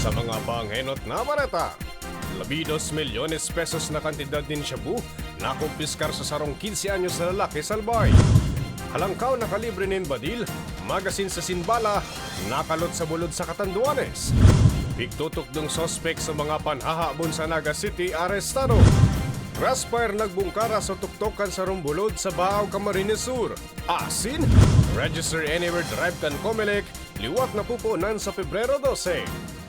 Sa mga panghenot na barata, labidos milyones pesos na kantidad din Shabu na kumpiskar sa sarong 15 anyos na lalaki sa Albay. Halangkaw na kalibre nin Badil, magasin sa Sinbala, nakalot sa bulod sa Katanduanes. Pigtutok ng sospek sa mga panhahabon sa Naga City, arestado. Crossfire nagbungkara sa tuktokan sa Rumbulod sa Baaw, Camarines Sur. Asin, Register Anywhere Drive kan Comelec, liwat na pupunan sa Pebrero 12.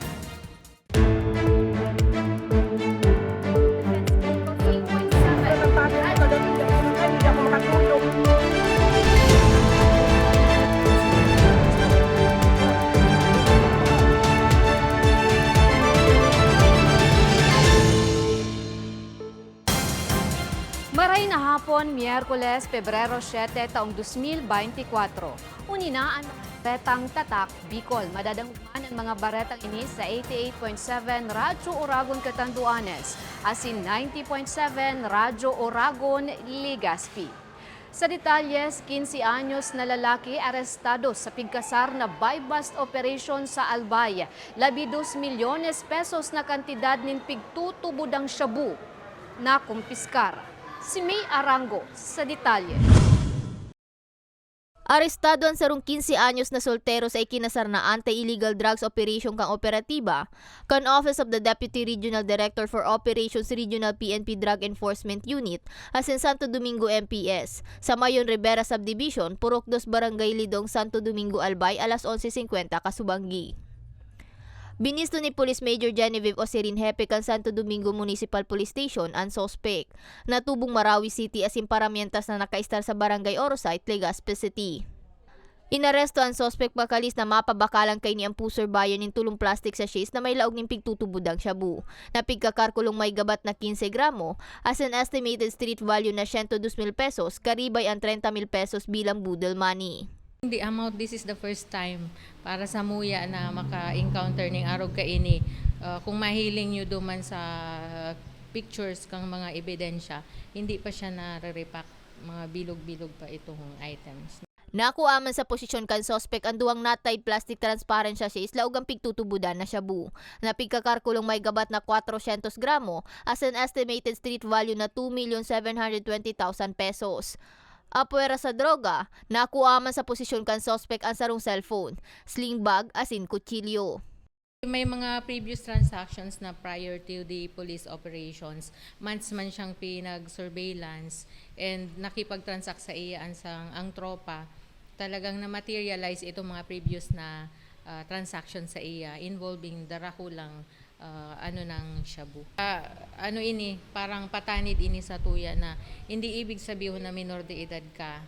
Hapon, Miyerkules, Pebrero 7, taong 2024. Unina ang Baretang Tatak, Bicol. Madadanguan ang mga baretang ini sa 88.7 Radyo Oragon, Catanduanes. Asin 90.7 Radyo Oragon, Legazpi. Sa detalyes, 15 anyos na lalaki arestado sa pigkasar na buy-bust operation sa Albay. Labi 2 milyones pesos na kantidad nin pigtutubudang shabu na kumpiskar. Si May Arango sa detalye. Arestado ang sarong 15 anyos na soltero sa ikinasar na anti-illegal drugs operation kang operatiba kan Office of the Deputy Regional Director for Operations Regional PNP Drug Enforcement Unit asin Santo Domingo MPS sa Mayon Rivera Subdivision, Purok 2 Barangay Lidong, Santo Domingo Albay, alas 11.50 Kasubanggi. Binisto ni Police Major Genevieve Osirin Hepe kan Santo Domingo Municipal Police Station ang suspect na tubong Marawi City asin paramientas na nakaistar sa Barangay Orosite, Legazpi City. Inaresto ang suspect pagkalis na mapabakalang kay ni ang pusor bayan ng tulong plastic sachets na may laog ng pigtutubudang shabu. Na pigkakarkulong may gabat na 15 gramo as an estimated street value na 102 mil pesos karibay ang 30 mil pesos bilang budel money. The amount, this is the first time para sa muya na maka-encounter ng arog kaini. Uh, kung mahiling nyo duman sa pictures kang mga ebidensya, hindi pa siya nare-repack mga bilog-bilog pa itong items. Nakuha man sa posisyon kan suspect ang duwang not-tied plastic transparent sachets laog ang pigtutubudan na shabu. Na pigkakarkulong may gabat na 400 gramo as an estimated street value na 2,720,000 pesos. Apuera sa droga, nakuha man sa posisyon kan suspect ang sarong cellphone, sling bag asin kutsilyo. May mga previous transactions na prior to the police operations, months man siyang pinag-surveillance and nakipag-transact sa iya ang, sang, ang tropa, talagang na-materialize itong mga previous na uh, transaction sa iya involving darahulang uh, ano ng shabu. Ah, ano ini, parang patanid ini sa tuya na hindi ibig sabihin na minor de edad ka,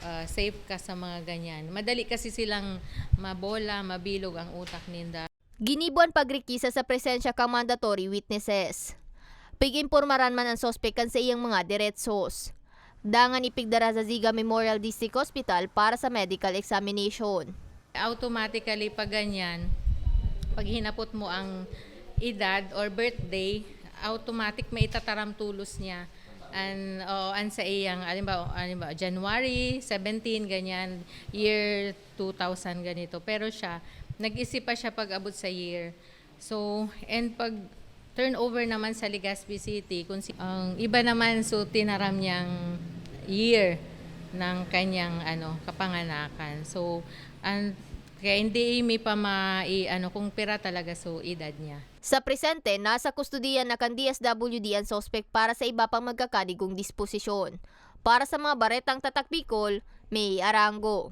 uh, safe ka sa mga ganyan. Madali kasi silang mabola, mabilog ang utak ninda. Ginibuan pagrekisa sa presensya kang mandatory witnesses. Pigimpormaran man ang sospek kan sa iyang mga diretsos. Dangan ipigdara sa Ziga Memorial District Hospital para sa medical examination. Automatically pag ganyan, pag hinapot mo ang edad or birthday, automatic may itataram niya. And oh, an sa iyang alimbawa, alimbawa January 17 ganyan, year 2000 ganito. Pero siya nag-isip pa siya pag abot sa year. So, and pag turnover naman sa Legazpi City, kung ang iba naman so tinaram niyang year ng kanyang ano kapanganakan. So, ang kaya hindi may pa mai ano kung pera talaga so edad niya. Sa presente, nasa kustudiyan na kan DSWD ang sospek para sa iba pang magkakadigong disposisyon. Para sa mga baretang tatak Bicol, may Arango.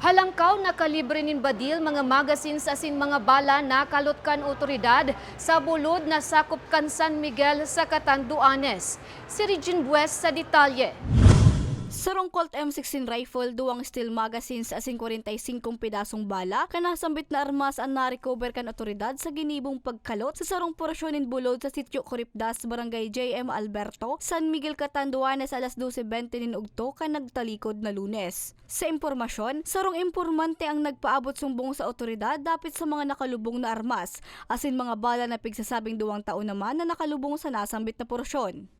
Halangkaw na kalibre nin Badil mga magasin sa asin mga bala na kalotkan otoridad sa bulod na sakop kan San Miguel sa Catanduanes. Si Regine Bues sa detalye. Sarong Colt M16 rifle, duwang steel magazines asing 45 pedasong bala, kanasambit na armas ang na-recover kan otoridad sa ginibong pagkalot sa sarong porasyonin bulod sa sityo Coripdas, Barangay JM Alberto, San Miguel Catanduanes alas 12.20 nin ugto kan nagtalikod na lunes. Sa impormasyon, sarong impormante ang nagpaabot sumbong sa otoridad dapit sa mga nakalubong na armas, asin mga bala na pigsasabing duwang taon naman na nakalubong sa nasambit na porasyon.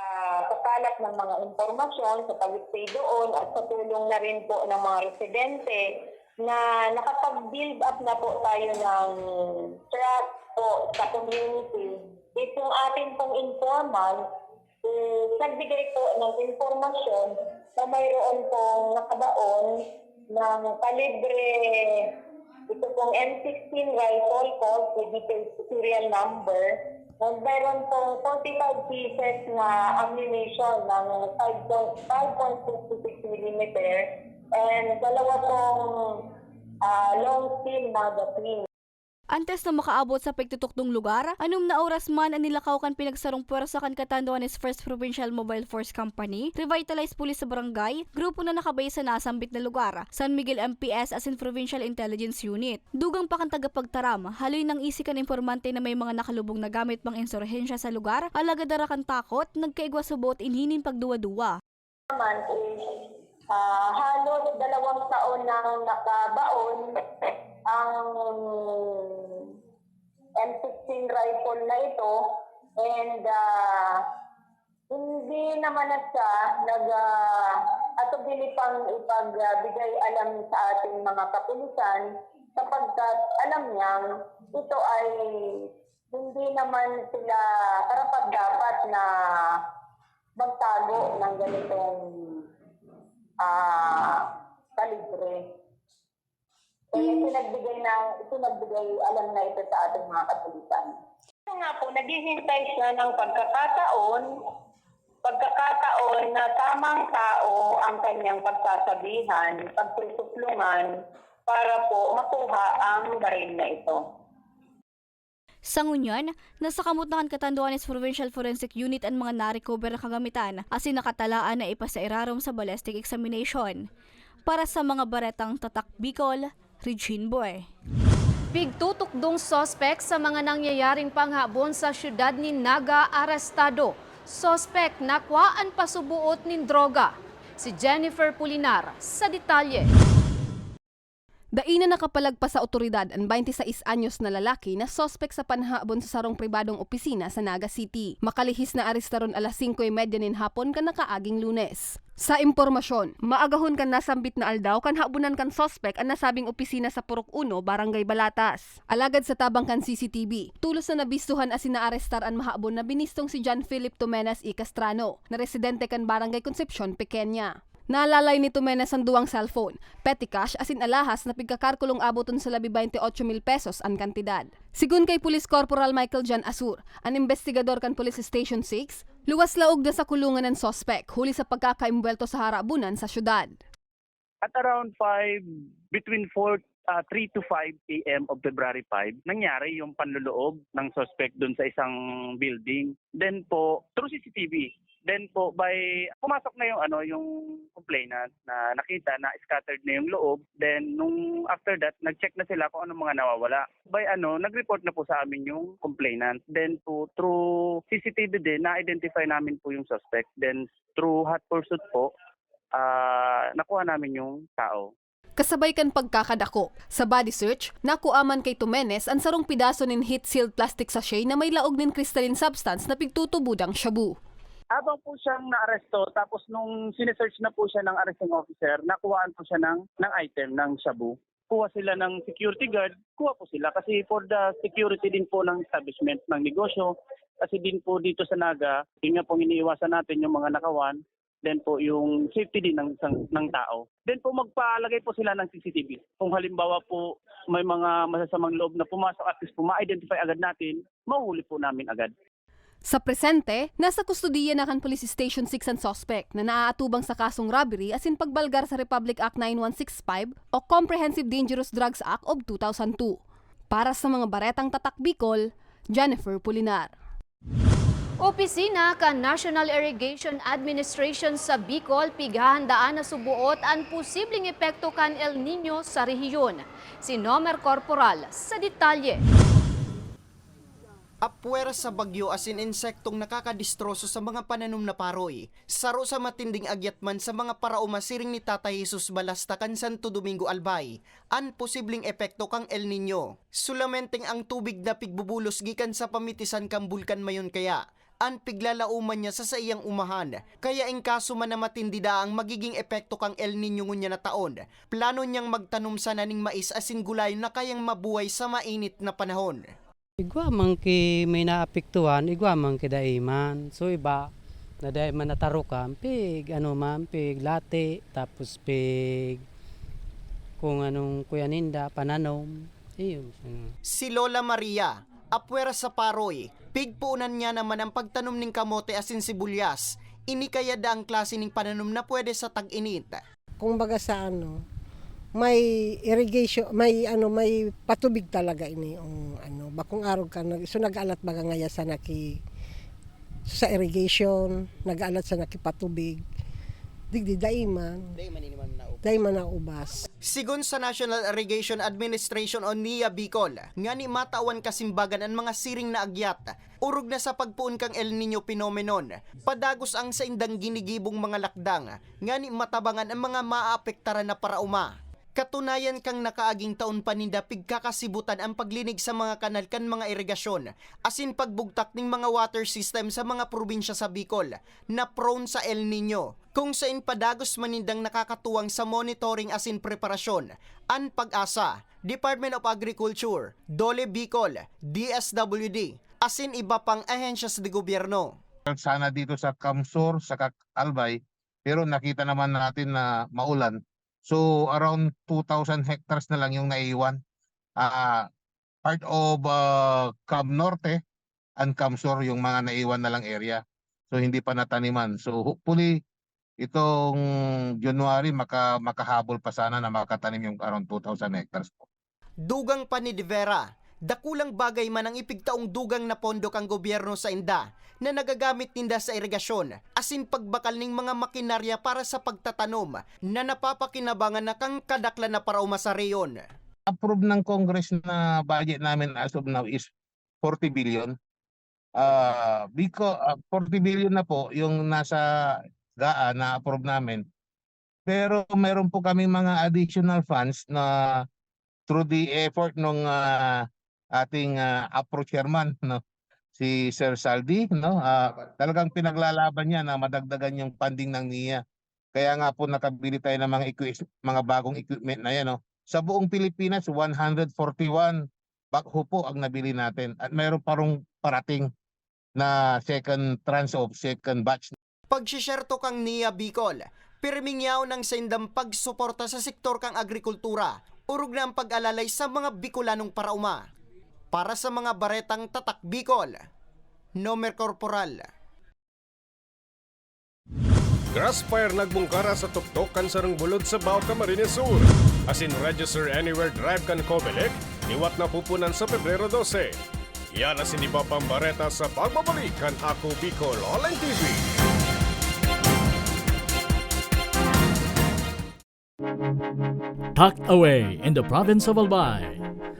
Ah, pagkalat ng mga impormasyon sa pag-stay doon at sa tulong na rin po ng mga residente na nakapag-build up na po tayo ng trust po sa community. Itong ating pong informant, eh, nagbigay po ng impormasyon na mayroon pong nakabaon ng kalibre ito pong M16 rifle ko with detailed serial number. Mayroon pong 45 pieces na ammunition ng 5.56 mm and dalawa pong ah, long steel magazine. Antes na makaabot sa pagtutukdong lugar, anong na oras man ang nilakaw kan pinagsarong puwersa kan Catanduanes First Provincial Mobile Force Company, Revitalized Police sa Barangay, grupo na nakabay sa nasambit na lugar, San Miguel MPS as in Provincial Intelligence Unit. Dugang pa kan tagapagtaram, haloy nang isi kan informante na may mga nakalubong na gamit pang insurhensya sa lugar, alagadara kan takot, nagkaigwa subot inhinin pagduwa-duwa. naman is ah, halos dalawang taon nang nakabaon ang M16 rifle na ito and ah, hindi naman na siya nag uh, atubili pang ipagbigay alam sa ating mga kapulisan sapagkat alam niyang ito ay hindi naman sila karapat dapat na magtago ng ganitong ah kalibre. Kaya pinagbigay ng, pinagbigay alam na ito sa ating mga kapulisan. Kaya nga po, naghihintay siya ng pagkakataon, pagkakataon na tamang tao ang kanyang pagsasabihan, pagsusuplungan, para po makuha ang baril na ito. Sa ngunyan, nasa kamot na kan Catanduanes Provincial Forensic Unit ang mga na-recover na kagamitan asin nakatalaan na ipasairarom sa ballistic examination. Para sa mga baretang tatak Bicol, Regine Boy. Pigtutukdong sospek sa mga nangyayaring panghabon sa syudad ni Naga arestado. Sospek nakwaan pasubuot nin droga. Si Jennifer Pulinar sa detalye. Daina nakapalagpas sa otoridad ang 26 anyos na lalaki na sospek sa panhabon sa sarong pribadong opisina sa Naga City. Makalihis na arestaron alas 5.30 nin hapon kan nakaaging lunes. Sa impormasyon, maagahon kan nasambit na aldaw kan habunan kan sospek ang nasabing opisina sa Purok 1, Barangay Balatas. Alagad sa tabang kan CCTV, tulos na nabistuhan asin na arestar ang mahabon na binistong si John Philip Tomenas E. Castrano, na residente kan Barangay Concepcion, Pequeña. Naalalay ni Tumenes ang duwang cellphone, petty cash asin alahas na pigkakarkulong abuton sa labi 28 mil pesos ang kantidad. Sigun kay Police Corporal Michael Jan Asur, ang investigador kan Police Station 6, luwas laog na sa kulungan ng sospek huli sa pagkakaimbwelto sa harabunan sa syudad. at around 5, between 4, uh, 3 to 5 a.m. of February 5, nangyari yung panluloob ng suspect dun sa isang building. Then po, through CCTV, then po by pumasok na yung ano yung complainant na nakita na scattered na yung loob then nung after that nag-check na sila kung anong mga nawawala by ano nag-report na po sa amin yung complainant then po through CCTV din na-identify namin po yung suspect then through hot pursuit po ah nakuha namin yung tao. Kasabay kan pagkakadako. Sa body search, nakuaman kay Tumenes ang sarong pidaso nin heat-sealed plastic sachet na may laog nin crystalline substance na pigtutubudang shabu. Habang po siyang naaresto, tapos nung sinesearch na po siya ng arresting officer, nakuhaan po siya ng, ng item, ng shabu. Kuha sila ng security guard, kuha po sila kasi for the security din po ng establishment ng negosyo. Kasi din po dito sa Naga, yun nga pong iniiwasan natin yung mga nakawan, then po yung safety din ng, ng, ng tao. Then po magpalagay po sila ng CCTV. Kung halimbawa po may mga masasamang loob na pumasok at least po ma-identify agad natin, mahuhuli po namin agad. Sa presente, nasa kustudiya na kan Police Station 6 ang suspect na naaatubang sa kasong robbery asin pagbalgar sa Republic Act 9165 o Comprehensive Dangerous Drugs Act of 2002. Para sa mga baretang tatak Bicol, Jennifer Pulinar. Opisina ka National Irrigation Administration sa Bicol pighahandaan na subuot ang posibleng epekto kan El Nino sa rehiyon. Si Nomer Corporal sa detalye. Apwera sa bagyo asin insektong nakakadistroso sa mga pananom na paroy. Saro sa matinding agyatman sa mga parao masiring ni Tatay Jesus Balastakan Santo Domingo Albay. An posibleng epekto kang El Nino. Sulamenteng ang tubig na pigbubulos gikan sa pamitisan kang bulkan mayon kaya. an piglalauman niya sa saiyang umahan. Kaya in kaso man na matindi da ang magiging epekto kang El Nino ngunya na taon, plano niyang magtanom sa naning mais asin gulay na kayang mabuhay sa mainit na panahon. Igwa man ki may naapektuhan, igwa man ki daiman. So iba, na dahil man natarukan, pig, ano man, pig late, tapos pig, kung anong kuyaninda, pananom, iyon. Si Lola Maria, apwera sa paroy, pigpuunan niya naman ang pagtanom ng kamote asin sibuyas. Ini kaya da ang klase ng pananom na pwede sa tag-init. kung baga sa ano, may irrigation, may ano, may patubig talaga ini yung ano, bakong araw ka nag so nag-alat baga ngaya sa naki sa irrigation, nag-alat sa naki patubig. Digdi daiman, daiman na ubas. Sigon sa National Irrigation Administration o NIA Bicol, nga ni matawan kasimbagan ang mga siring na agyat, urog na sa pagpuon kang El Nino phenomenon, padagos ang sa indang ginigibong mga lakdang, nga ni matabangan ang mga maaapektaran na parauma. Katunayan kang nakaaging taon paninda pigkakasibutan ang paglinig sa mga kanal kan mga irigasyon, asin pagbugtak ng mga water system sa mga probinsya sa Bicol na prone sa El Nino, kung saan padagos manindang nakakatuwang sa monitoring asin preparasyon, an pag-asa, Department of Agriculture, Dole Bicol, DSWD, asin iba pang ahensyas de gobyerno. sana dito sa Kamsur, sa Albay, pero nakita naman natin na maulan. So around 2,000 hectares na lang yung naiwan. Ah, part of uh, Cam Norte and Kamsur yung mga naiwan na lang area. So hindi pa nataniman. So hopefully itong January maka makahabol pa sana na makatanim yung around 2,000 hectares po. Dugang pa ni De Vera, dakulang bagay man ang ipigtaong dugang na pondok ang gobyerno sa inda na nagagamit ninda sa irigasyon asin pagbakal ng mga makinarya para sa pagtatanom na napapakinabangan na kang kadakla na para umasa reyon. approve ng Congress na budget namin as of now is 40 billion. Uh, because 40 billion na po yung nasa GAA na approve namin. Pero meron po kami mga additional funds na through the effort ng ating uh, APRO chairman no si Sir Saldi no ah, talagang pinaglalaban niya na madagdagan yung funding ng NIA. Kaya nga po nakabili tayo ng mga equi- mga bagong equipment na yan no. Sa buong Pilipinas 141 backhoe po ang nabili natin at mayroon parong parating na second tranche of second batch Pagsisyerto kang Nia Bicol, pirmingyaw ng sendang pagsuporta sa sektor kang agrikultura, urog na ang pag-alalay sa mga Bicolanong parauma. Para sa mga baretang tatak Bicol, Nomer Corporal. Grassfire nagbungkara sa tuktokan sa bulod sa Bao Camarines Sur. Asin Register Anywhere Drive kan Comelec, niwat na pupunan sa Pebrero 12. Yan ang siniba pang bareta sa pagbabalik kan Ako Bicol Online TV. tucked away in the province of Albay,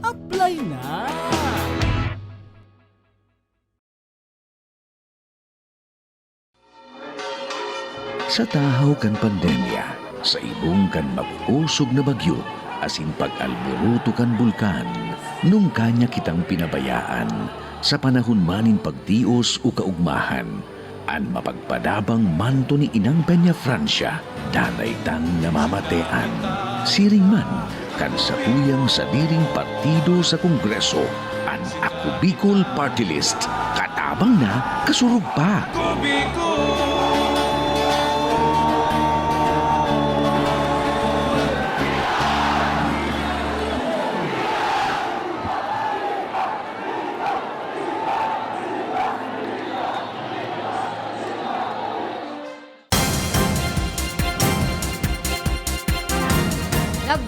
Apply na! Sa tahaw kan pandemya, sa ibong kan mabuusog na bagyo, asin pag-alburuto kan bulkan, nung kanya kitang pinabayaan, sa panahon manin pagtios o kaugmahan, an mapagpadabang manto ni Inang Peña Francia, danay tang namamatean. Siring man, kan sa diring partido sa Kongreso, an Ako Bicol Party List, katabang na kasurug pa.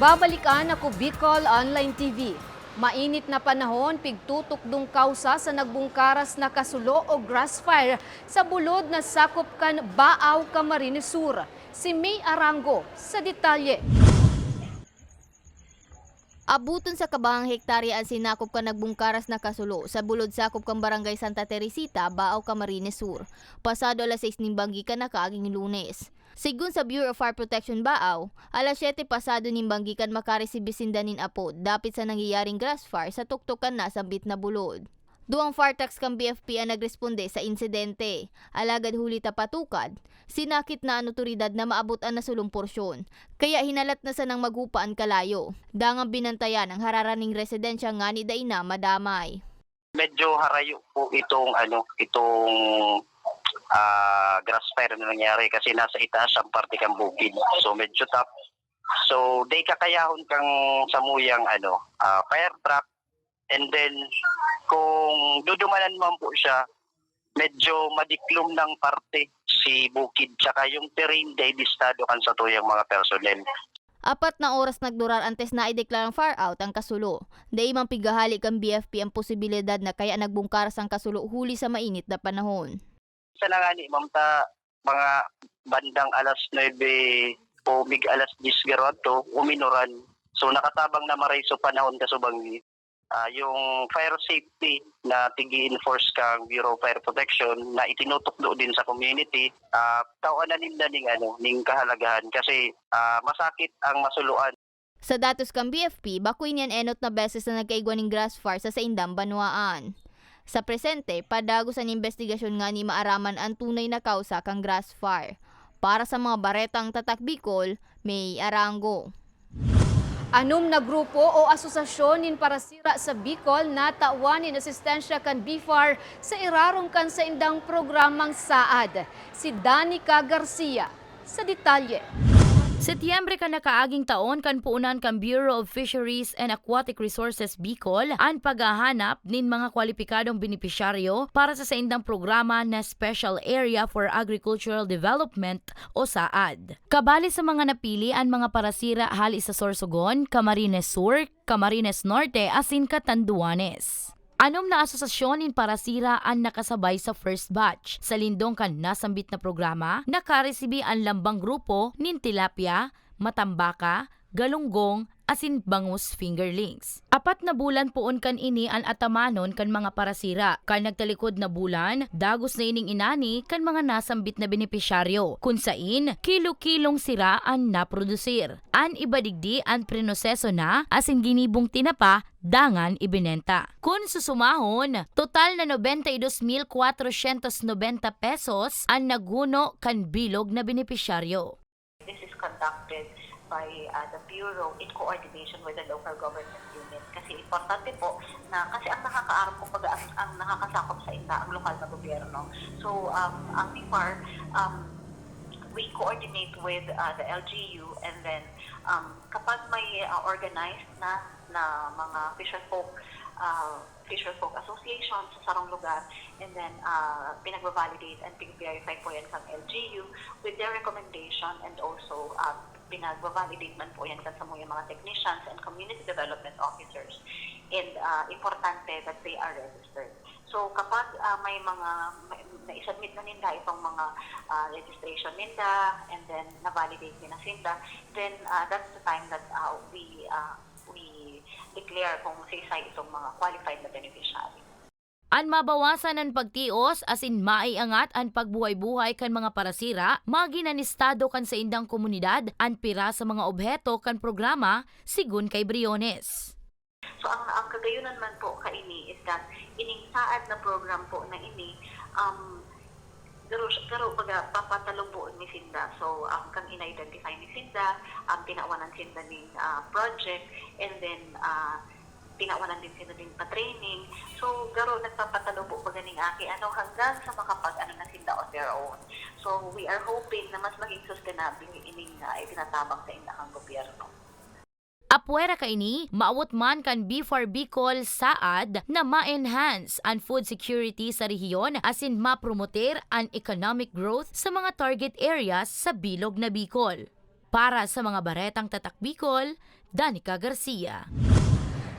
Nagbabalikan ako Bicol Online TV. Mainit na panahon, pigtutok dung kausa sa nagbungkaras na kasulo o grass fire sa bulod na sakop kan Baaw, Camarines Sur. Si May Arango sa detalye. Abuton sa kabahang hektarya ang sinakop ka nagbungkaras na kasulo sa bulod sakop kang barangay Santa Teresita, Baaw, Camarines Sur. Pasado alas 6 ning banggi ka na kaaging lunes. Sigun sa Bureau of Fire Protection Baaw, alas 7 pasado ning banggi kan makaresibi sindanin apo dapit sa nangyayaring grass fire sa tuktukan na sambit na bulod. Duang Fartax kang BFP ang nagresponde sa insidente. Alagad huli tapatukad, sinakit na ang otoridad na maabot ang nasulong porsyon. Kaya hinalat na sa nang maghupaan kalayo. Dangang binantayan ang hararaning residensya nga ni Daina madamay. Medyo harayo po itong ano, itong ah, grass fire na nangyari kasi nasa itaas ang parte kang bukid. So medyo top. So day kakayahon kang samuyang ano, ah, fire truck and then kung dudumanan man po siya, medyo madiklom ng parte si bukid tsaka yung terrain day distado kan sa tuyang mga personnel. Apat na oras nagdurar antes na ideklarang far out ang kasulo. Dahil mang pigahali kang BFP ang posibilidad na kaya nagbungkaras ang kasulo huli sa mainit na panahon. Sa nangani, ma'am, ta, mga bandang alas 9 o mig alas 10 garoto, uminuran. So nakatabang na maray so panahon ka subang Ah, yung fire safety na tigi-enforce kang Bureau of Fire Protection na itinutok do din sa community, uh, tawan na nila ning, ano, ning kahalagahan kasi ah, masakit ang masuluan Sa datos kang BFP, bakuy niyan enot na beses na nagkaigwa ng grass fire sa Saindam, Banwaan. Sa presente, padagos ang investigasyon nga ni maaraman ang tunay na kausa kang grass fire. Para sa mga baretang tatak Bicol, may arango. Anom na grupo o asosasyon nin para sira sa Bicol na tawanin asistensya kan BIFAR sa irarong kan sa indang programang SAAD. Si Danica Garcia sa detalye. Setyembre ka nakaaging taon kan puunan kan Bureau of Fisheries and Aquatic Resources Bicol ang paghahanap nin mga kwalipikadong benepisyaryo para sa saindang programa na Special Area for Agricultural Development o SAAD. Kabali sa mga napili ang mga parasira hali sa Sorsogon, Camarines Sur, Camarines Norte asin Catanduanes. Anom na asosasyonin para sira ang nakasabay sa first batch. Sa lindong kan nasambit na programa, nakaresibi ang lambang grupo nin tilapia, matambaka, galunggong, asin bangus fingerlings. Apat na bulan poon kan ini ang atamanon kan mga parasira. Kan nagtalikod na bulan, dagos na ining inani kan mga nasambit na benepisyaryo. Kung sain, kilo-kilong sira ang naprodusir. An ibadigdi ang prinoseso na asin ginibong tinapa dangan ibinenta. Kung susumahon, total na 92,490 pesos ang naguno kan bilog na benepisyaryo. This is conducted by uh, the Bureau in coordination with the local government importante po na kasi ang nakakaarap kumbaga ang, ang nakakasakop sa inda ang lokal na gobyerno. So um, ang BIFAR, um, we coordinate with uh, the LGU and then um, kapag may uh, organized na na mga fisher folk uh, fisher folk association sa sarong lugar and then uh, pinag-validate and pinag-verify po yan ng LGU with their recommendation and also uh, pinag-validate man po yan sa mga mga technicians and community development officers. And uh, importante that they are registered. So kapag uh, may mga na-submit na nila itong mga uh, registration nila and then na-validate nila sila, then uh, that's the time that uh, we uh, we declare kung say itong mga qualified na beneficiary. An mabawasan ang pagtios asin maiangat ang pagbuhay-buhay kan mga parasira, maginanistado kan sa indang komunidad, an pira sa mga obheto kan programa, sigun kay Briones. So ang, ang kagayunan man po kaini is that ining saad na program po na ini um garo garo baga papatalong po ni Sinda. So ang kang ina-identify ni Sinda, ang tinawanan Sinda ning ah, project and then uh, tinawanan din sila din pa-training. So, garo nagpapatalo po pag ganing aki, ano, hanggang sa makapag, ano na sila on their own. So, we are hoping na mas maging sustainable ining uh, itinatabang sa indahang gobyerno. Apwera kaini, maawot man kan B4 Bicol saad na ma-enhance ang food security sa rehiyon asin ma-promoter ang economic growth sa mga target areas sa bilog na Bicol. Para sa mga baretang tatak Bicol, Danica Garcia.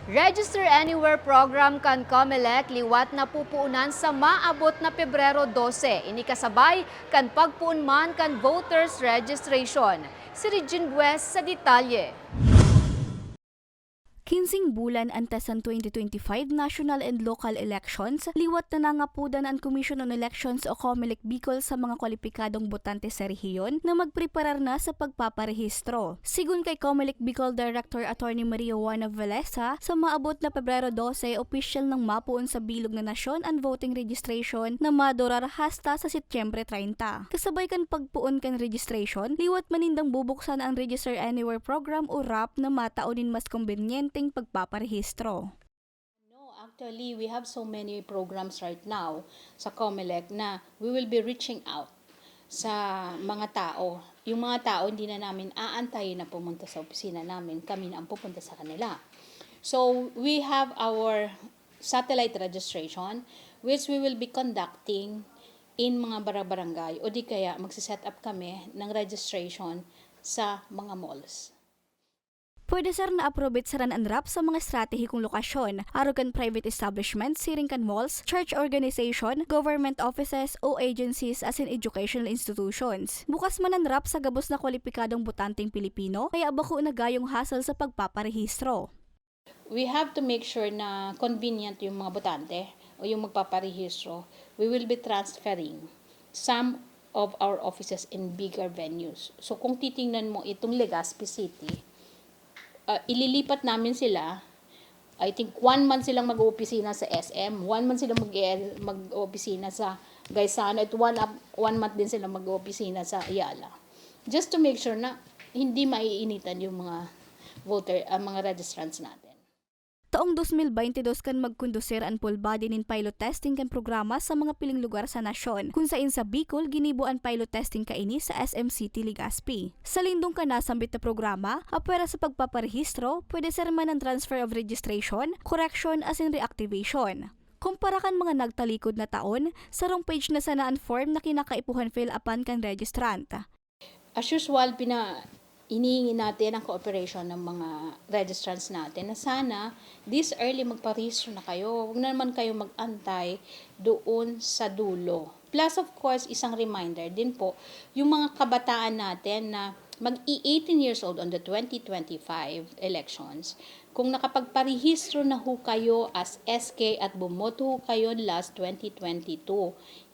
Register Anywhere program kan COMELEC liwat na pupuunan sa maabot na Pebrero 12. Inikasabay kan pagpuunman kan voters registration. Si Regine Bues sa detalye. Kinsing bulan antasan 2025 national and local elections, liwat na nangapudan ang Commission on Elections o COMELEC Bicol sa mga kwalipikadong botante sa rehiyon na magpreparar na sa pagpaparehistro. Sigun kay COMELEC Bicol Director Attorney Maria Juana Velesa, sa maabot na Pebrero 12, official ng mapuon sa bilog na nasyon ang voting registration na madurar hasta sa Setyembre 30. Kasabay kan pagpuon kan registration, liwat manindang bubuksan ang Register Anywhere program o RAP na mataunin mas kumbenyenteng pagpaparehistro. No, actually, we have so many programs right now sa COMELEC na we will be reaching out sa mga tao. Yung mga tao, hindi na namin aantayin na pumunta sa opisina namin. Kami na ang pupunta sa kanila. So, we have our satellite registration which we will be conducting in mga barabarangay o di kaya magsiset up kami ng registration sa mga malls. Pwede sir na aprobit sa ran rap sa mga estratehikong lokasyon, arugan private establishments, siringkan malls, church organization, government offices o agencies as in educational institutions. Bukas man ang rap sa gabos na kwalipikadong botanteng Pilipino, kaya bako na gayong hassle sa pagpaparehistro. we have to make sure na convenient yung mga botante o yung magpaparehistro. We will be transferring some of our offices in bigger venues. So kung titingnan mo itong Legazpi City, uh, ililipat namin sila I think one month silang mag-oopisina sa SM, one month silang mag- mag-oopisina sa Gaisano, at one, up, one month din silang mag-oopisina sa Ayala. Just to make sure na hindi maiinitan yung mga voter, ang mga registrants natin. Taong 2022 kan magkondusir ang full body nin pilot testing kan programa sa mga piling lugar sa nasyon, kung sa Bicol ginibo ang pilot testing kaini sa SM City Legazpi. Sa lindong ka nasambit na programa, apwera sa pagpaparehistro, pwede ser man ang transfer of registration, correction as in reactivation. Kumpara kan mga nagtalikod na taon, sarong page na sana ang form na kinakaipuhan fill upan kan registrant. As usual, pina, inihingi natin ang cooperation ng mga registrants natin na sana this early magparehistro na kayo. Huwag na naman kayo mag-antay doon sa dulo. Plus of course, isang reminder din po, yung mga kabataan natin na mag-i-18 years old on the 2025 elections, kung nakapagparehistro na ho kayo as SK at bumoto ho kayo last 2022,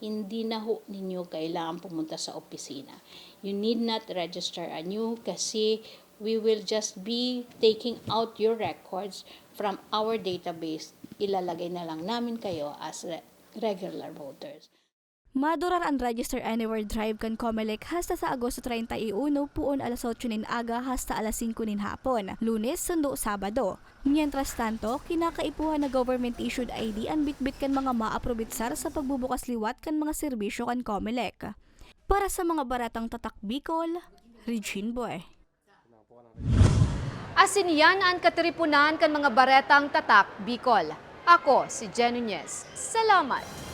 hindi na ho ninyo kailangan pumunta sa opisina. You need not register anew kasi we will just be taking out your records from our database. Ilalagay na lang namin kayo as re- regular voters. Madurar ang Register Anywhere Drive kan Comelec hasta sa Agosto 31 puon alas 8 nin aga hasta alas 5 nin hapon, lunes, sundo, sabado. Mientras tanto, kinakaipuhan na government-issued ID ang bitbit kan mga maaprobitsar sa pagbubukas liwat kan mga serbisyo kan Comelec. Para sa mga baratang tatak Bicol, Regine Boy. Asin yan ang katripunan kan mga baretang tatak Bicol. Ako si Jen Nunez. Salamat!